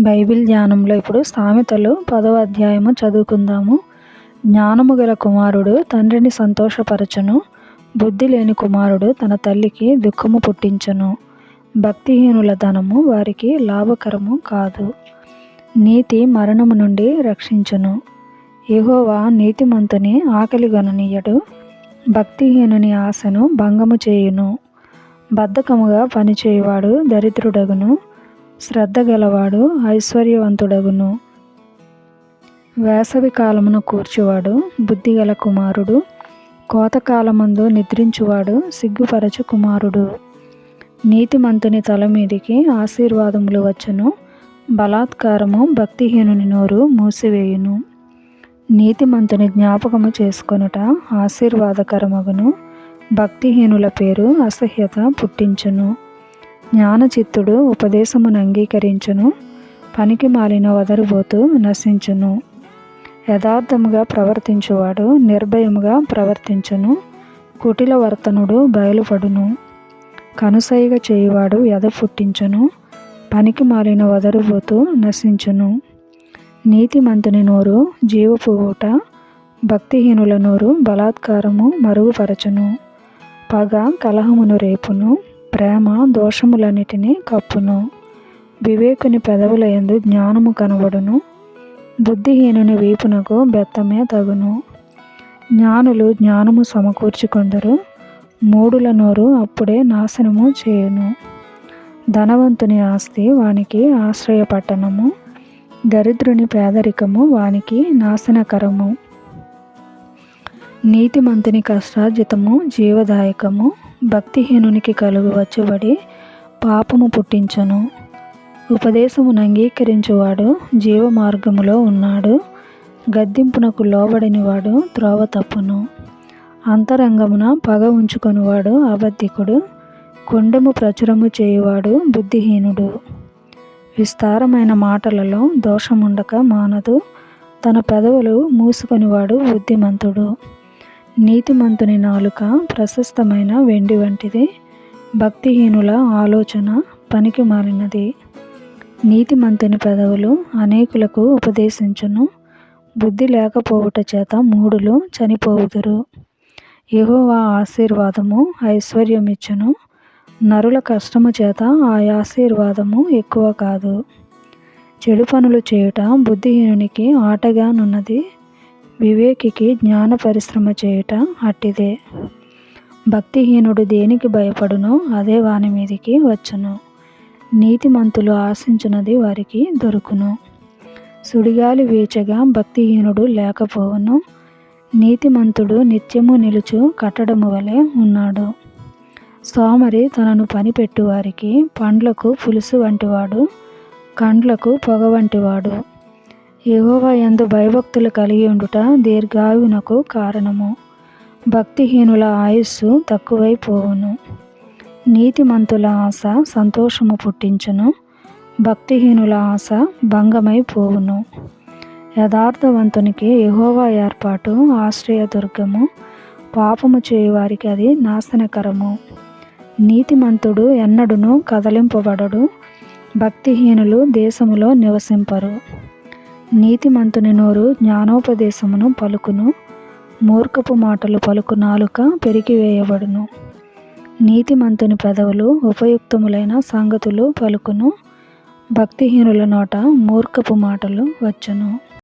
Bible ధ్యానంలో ఇప్పుడు సామెతలు పదవ అధ్యాయము చదువుకుందాము. జ్ఞానము గల కుమారుడు తండ్రిని సంతోషపరచును. బుద్ధి లేని కుమారుడు తన తల్లికి దుఃఖము పుట్టించును. భక్తిహీనుల ధనము వారికి లాభకరము కాదు. నీతి మరణము నుండి రక్షించును. ఎహోవా నీతిమంతుని ఆకలి గొననీయడు. భక్తిహీనుని ఆశను భంగము చేయును. బద్ధకముగా పనిచేయువాడు దరిద్రుడగును. శ్రద్ధ గలవాడు ఐశ్వర్యవంతుడగును. వేసవి కాలమున కూర్చువాడు బుద్ధిగల కుమారుడు. కోతకాలమందు నిద్రించువాడు సిగ్గుపరచు కుమారుడు. నీతిమంతుని తల మీదికి ఆశీర్వాదములు వచ్చును. బలాత్కారము భక్తిహీనుని నోరు మూసివేయును. నీతిమంతుని జ్ఞాపకము చేసుకొనుట ఆశీర్వాదకరమగును. భక్తిహీనుల పేరు అసహ్యత పుట్టించును. జ్ఞానచిత్తుడు ఉపదేశమును అంగీకరించును పనికి మాలిన వదరుబోతు నశించును. యథార్థముగా ప్రవర్తించువాడు నిర్భయముగా ప్రవర్తించును కుటిల వర్తనుడు బయలుపడును. కనుసైగ చేయువాడు ఎద పుట్టించును పనికి మాలిన వదరుబోతు నశించును. నీతిమంతుని నోరు జీవపు ఊట భక్తిహీనుల నోరు బలాత్కారము మరుగుపరచును. పగ కలహమును రేపును ప్రేమ దోషములన్నిటినీ కప్పును. వివేకుని పెదవుల యందు జ్ఞానము కనబడును. బుద్ధిహీనుని వీపునకు బెత్తమే తగును. జ్ఞానులు జ్ఞానము సమకూర్చుకొందరు. మూడుల నోరు అప్పుడే నాశనము చేయును. ధనవంతుని ఆస్తి వానికి ఆశ్రయపట్టణము. దరిద్రుని పేదరికము వానికి నాశనకరము. నీతిమంతుని కష్టార్జితము జీవదాయకము భక్తిహీనునికి కలుగువచ్చుబడి పాపము పుట్టించను. ఉపదేశమును అంగీకరించువాడు జీవ మార్గములో ఉన్నాడు. గద్దింపునకు లోబడినవాడు త్రోవ తప్పును. అంతరంగమున పగ ఉంచుకొనివాడు అబద్ధికుడు కొండము ప్రచురము చేయువాడు బుద్ధిహీనుడు. విస్తారమైన మాటలలో దోషముండక మానదు. తన పెదవులు మూసుకొనివాడు బుద్ధిమంతుడు. నీతిమంతుని నాలుక ప్రశస్తమైన వెండి వంటిది. భక్తిహీనుల ఆలోచన పనికి మాలినది నీతిమంతుని పెదవులు అనేకులకు ఉపదేశించును. బుద్ధి లేకపోవుట చేత మూడులు చనిపోవుదురు. ఎహోవా ఆశీర్వాదము ఐశ్వర్యమిచ్చును. నరుల కష్టము చేత ఆ ఆశీర్వాదము ఎక్కువ కాదు. చెడు పనులు చేయుట బుద్ధిహీనునికి ఆటగానున్నది వివేకికి జ్ఞాన పరిశ్రమ చేయుట అట్టిదే. భక్తిహీనుడు దేనికి భయపడునో అదే వాని మీదికి వచ్చును. నీతిమంతులు ఆశించినది వారికి దొరుకును. సుడిగాలి వీచగా భక్తిహీనుడు లేకపోవును. నీతిమంతుడు నిత్యము నిలుచు కట్టడము వలె ఉన్నాడు. సోమరి తనను పనిపెట్టువారికి పండ్లకు పులుసు వంటివాడు కండ్లకు పొగ వంటివాడు. యహోవా యందు భయభక్తులు కలిగి ఉండుట దీర్ఘాయునకు కారణము. భక్తిహీనుల ఆయుస్సు తక్కువైపోవును నీతిమంతుల ఆశ సంతోషము పుట్టించును. భక్తిహీనుల ఆశ భంగమైపోవును యథార్థవంతునికి యహోవా ఏర్పాటు ఆశ్రయదుర్గము. పాపము చేయువారికి అది నాశనకరము. నీతిమంతుడు ఎన్నడును కదలింపబడడు. భక్తిహీనులు దేశములో నివసింపరు. నీతిమంతుని నోరు జ్ఞానోపదేశమును పలుకును మూర్ఖపు మాటలు పలుకు నాలుక పెరిగివేయబడును. నీతిమంతుని పెదవులు ఉపయుక్తములైన సంగతులు పలుకును భక్తిహీనుల నోట మూర్ఖపు మాటలు వచ్చును.